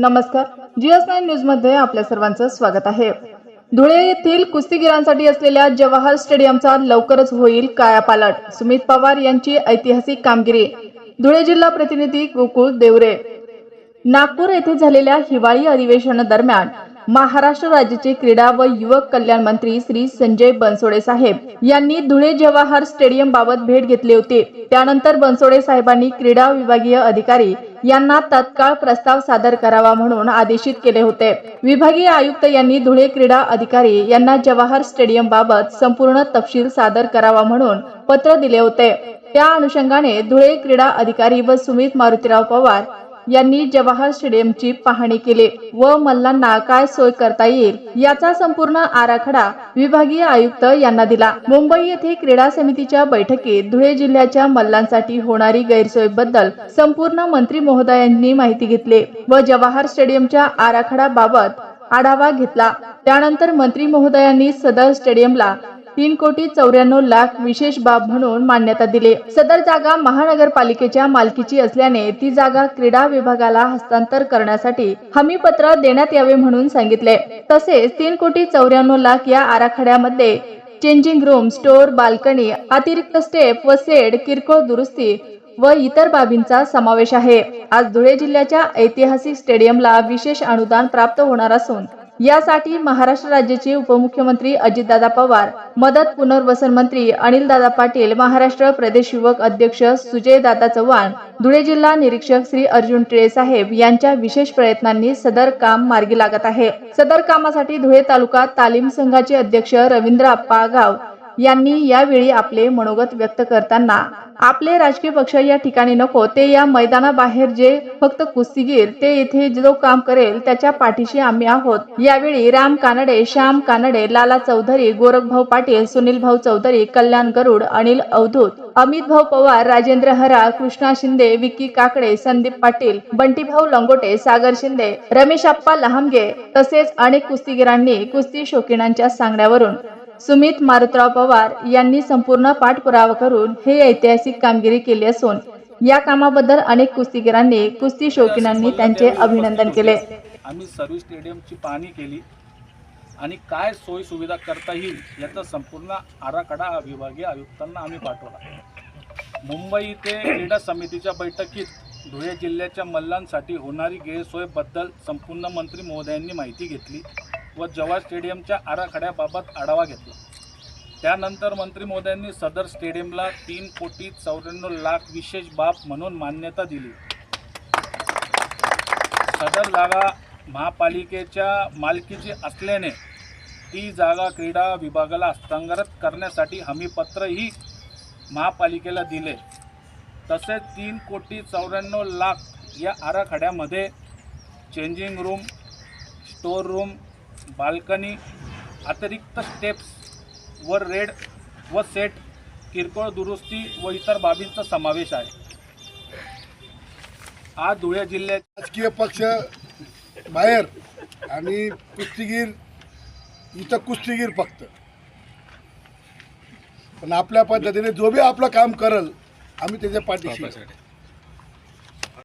नमस्कार. GS nine न्यूजमध्ये आपल्या सर्वांचं स्वागत आहे. धुळे येथील कुस्तीगिरांसाठी असलेल्या जवाहर स्टेडियमचा लवकरच होईल कायापालट. सुमित पवार यांची ऐतिहासिक कामगिरी. धुळे जिल्हा प्रतिनिधी गोकुळ देवरे. नागपूर येथे झालेल्या हिवाळी अधिवेशनादरम्यान महाराष्ट्र राज्याचे क्रीडा व युवक कल्याण मंत्री श्री संजय बनसोडे साहेब यांनी धुळे जवाहर स्टेडियम बाबत भेट घेतली होती. त्यानंतर बनसोडे साहेबांनी क्रीडा विभागीय अधिकारी यांना तत्काळ प्रस्ताव सादर करावा म्हणून आदेशित केले होते. विभागीय आयुक्त यांनी धुळे क्रीडा अधिकारी यांना जवाहर स्टेडियम बाबत संपूर्ण तपशील सादर करावा म्हणून पत्र दिले होते. त्या अनुषंगाने धुळे क्रीडा अधिकारी व सुमित मारुतीराव पवार यांनी जवाहर स्टेडियमची पाहणी केली व मल्लांना काय सोय करता येईल याचा संपूर्ण आराखडा विभागीय आयुक्त यांना दिला. मुंबई येथे क्रीडा समितीच्या बैठकीत धुळे जिल्ह्याच्या मल्लांसाठी होणारी गैरसोयबद्दल संपूर्ण मंत्री महोदयांनी माहिती घेतली व जवाहर स्टेडियमच्या आराखड्याबाबत आढावा घेतला. त्यानंतर मंत्री महोदयांनी सदर स्टेडियमला तीन कोटी चौऱ्याण्णव लाख विशेष बाब म्हणून मान्यता दिली. सदर जागा महानगरपालिकेच्या मालकीची असल्याने ती जागा क्रीडा विभागाला हस्तांतर करण्यासाठी हमीपत्र देण्यात यावे म्हणून सांगितले. तसेच तीन कोटी चौऱ्याण्णव लाख या आराखड्यामध्ये चेंजिंग रूम स्टोअर बाल्कनी अतिरिक्त स्टेप व सेड किरकोळ दुरुस्ती व इतर बाबींचा समावेश आहे. आज धुळे जिल्ह्याच्या ऐतिहासिक स्टेडियमला विशेष अनुदान प्राप्त होणार असून यासाठी महाराष्ट्र राज्याचे उपमुख्यमंत्री अजितदादा पवार मदत पुनर्वसन मंत्री अनिलदादा पाटील महाराष्ट्र प्रदेश युवक अध्यक्ष सुजयदादा चव्हाण धुळे जिल्हा निरीक्षक श्री अर्जुन टिळे साहेब यांच्या विशेष प्रयत्नांनी सदर काम मार्गी लागत आहे. सदर कामासाठी धुळे तालुका तालीम संघाचे अध्यक्ष रवींद्र अप्पा आगाव यांनी यावेळी आपले मनोगत व्यक्त करताना आपले राजकीय पक्ष या ठिकाणी नको ते या मैदानाबाहेर जे फक्त कुस्तीगीर ते येथे जो काम करेल त्याच्या पाठीशी आम्ही आहोत. यावेळी राम कानडे श्याम कानडे लाला चौधरी गोरखभाऊ पाटील सुनील भाऊ चौधरी कल्याण गरुड अनिल अवधूत अमित भाऊ पवार राजेंद्र हरा कृष्णा शिंदे विक्की काकडे संदीप पाटील बंटीभाऊ लंगोटे सागर शिंदे रमेश अप्पा लहामगे तसेच अनेक कुस्तीगीरांनी कुस्ती शौकीनांच्या सांगण्यावरून सुमित मारुतराव पवार यांनी संपूर्ण पाठपुरावा करून हे ऐतिहासिक कामगिरी केली असून या कामाबद्दल अनेक कुस्तीगीरांनी कुस्ती शौकीनांनी त्यांचे अभिनंदन केले. आम्ही सर्व्हिस स्टेडियमची पाहणी केली. आणि काय सोयी सुविधा करता येईल याचा संपूर्ण आराखडा विभागीय आयुक्तांना आम्ही पाठवला. मुंबई ते क्रीडा समितीच्या बैठकीत धुळे जिल्ह्याच्या मल्लांसाठी होणारी गैरसोयबद्दल संपूर्ण मंत्री महोदयांनी माहिती घेतली. व जवाहर स्टेडियमच्या आराखड्याबाबत आढावा घेतला. त्यानंतर मंत्री मोद्यांनी सदर स्टेडियमला तीन कोटी चौऱ्याण्णव लाख विशेष बाब म्हणून मान्यता दिली. सदर जागा महापालिकेच्या मालकीची असल्याने ती जागा क्रीडा विभागाला हस्तांतरित करण्यासाठी हमीपत्रही महापालिकेला दिले. तसेच तीन कोटी चौऱ्याण्णव लाख या आराखड्यामध्ये changing room store room balcony अतिरिक्त स्टेप्स व रेड व सेट किरकोळ दुरुस्ती व इतर बाबींचा समावेश आहे. आज धुळे जिल्ह्यात राजकीय पक्ष बाहेर आणि कुस्तीगीर इथं कुस्तीगीर फक्त. पण आपल्या पद्धतीने जो बी आपलं काम करल आम्ही त्याच्या पाठीशी.